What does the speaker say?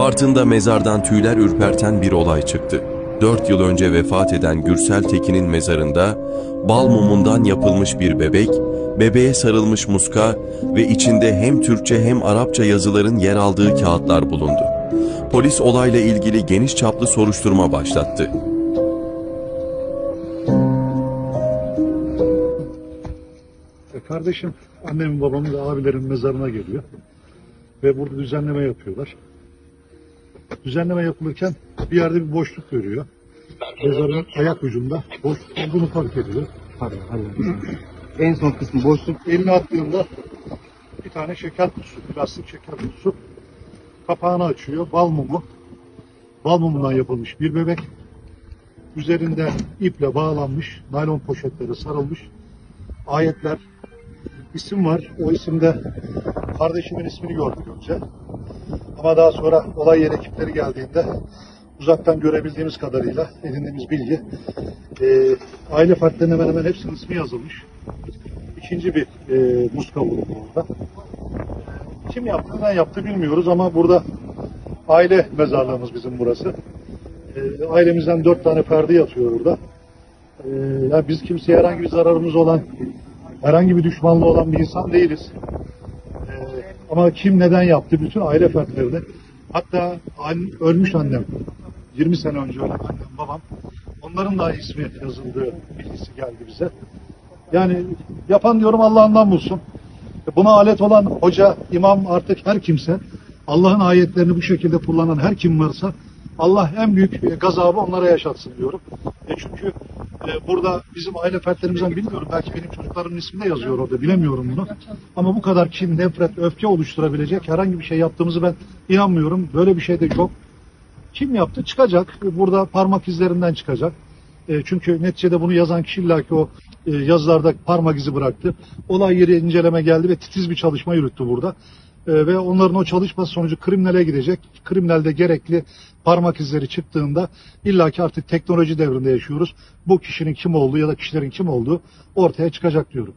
Bartın'da mezardan tüyler ürperten bir olay çıktı. 4 yıl önce vefat eden Gürsel Tekin'in mezarında bal mumundan yapılmış bir bebek, bebeğe sarılmış muska ve içinde hem Türkçe hem Arapça yazıların yer aldığı kağıtlar bulundu. Polis olayla ilgili geniş çaplı soruşturma başlattı. E, Kardeşim annemin babamın ve abilerin mezarına geliyor. Ve burada düzenleme yapıyorlar. Düzenleme yapılırken bir yerde bir boşluk görüyor. Mezarın ayak ucunda boşluk olduğunu fark ediyor. Pardon, pardon. En son kısmı boşluk. Elini attığında bir tane şeker kutusu, plastik şeker kutusu. Kapağını açıyor. Bal mumu. Bal mumundan yapılmış bir bebek. Üzerinde iple bağlanmış, naylon poşetlere sarılmış. Ayetler, isim var. O isimde kardeşimin ismini gördük önce. Ama daha sonra olay yeri ekipleri geldiğinde uzaktan görebildiğimiz kadarıyla edindiğimiz bilgi e, aile fertlerinin hemen hemen hepsinin ismi yazılmış. İkinci bir e, muska grubu orada. Kim yaptı, neden yaptı bilmiyoruz ama burada aile mezarlığımız bizim burası. E, ailemizden dört tane ferdi yatıyor burada. E, ya biz kimseye herhangi bir zararımız olan, herhangi bir düşmanlığı olan bir insan değiliz. E, ama kim neden yaptı bütün aile fertlerini, hatta ölmüş annem, 20 sene önce ölen annem, babam, onların da ismi yazıldığı bilgisi geldi bize. Yani yapan diyorum Allah'ından bulsun. Buna alet olan hoca, imam artık her kimse Allah'ın ayetlerini bu şekilde kullanan her kim varsa Allah en büyük e, gazabı onlara yaşatsın diyorum. E çünkü e, burada bizim aile fertlerimizden bilmiyorum. Belki benim çocuklarımın ismi de yazıyor orada. Bilemiyorum bunu. Ama bu kadar kin, nefret, öfke oluşturabilecek herhangi bir şey yaptığımızı ben inanmıyorum. Böyle bir şey de yok. Kim yaptı? Çıkacak. Burada parmak izlerinden çıkacak. E, çünkü neticede bunu yazan kişi illaki o e, yazılarda parmak izi bıraktı. Olay yeri inceleme geldi ve titiz bir çalışma yürüttü burada. E, ve onların o çalışması sonucu kriminale gidecek. Kriminalde gerekli parmak izleri çıktığında illaki artık teknoloji devrinde yaşıyoruz. Bu kişinin kim olduğu ya da kişilerin kim olduğu ortaya çıkacak diyorum.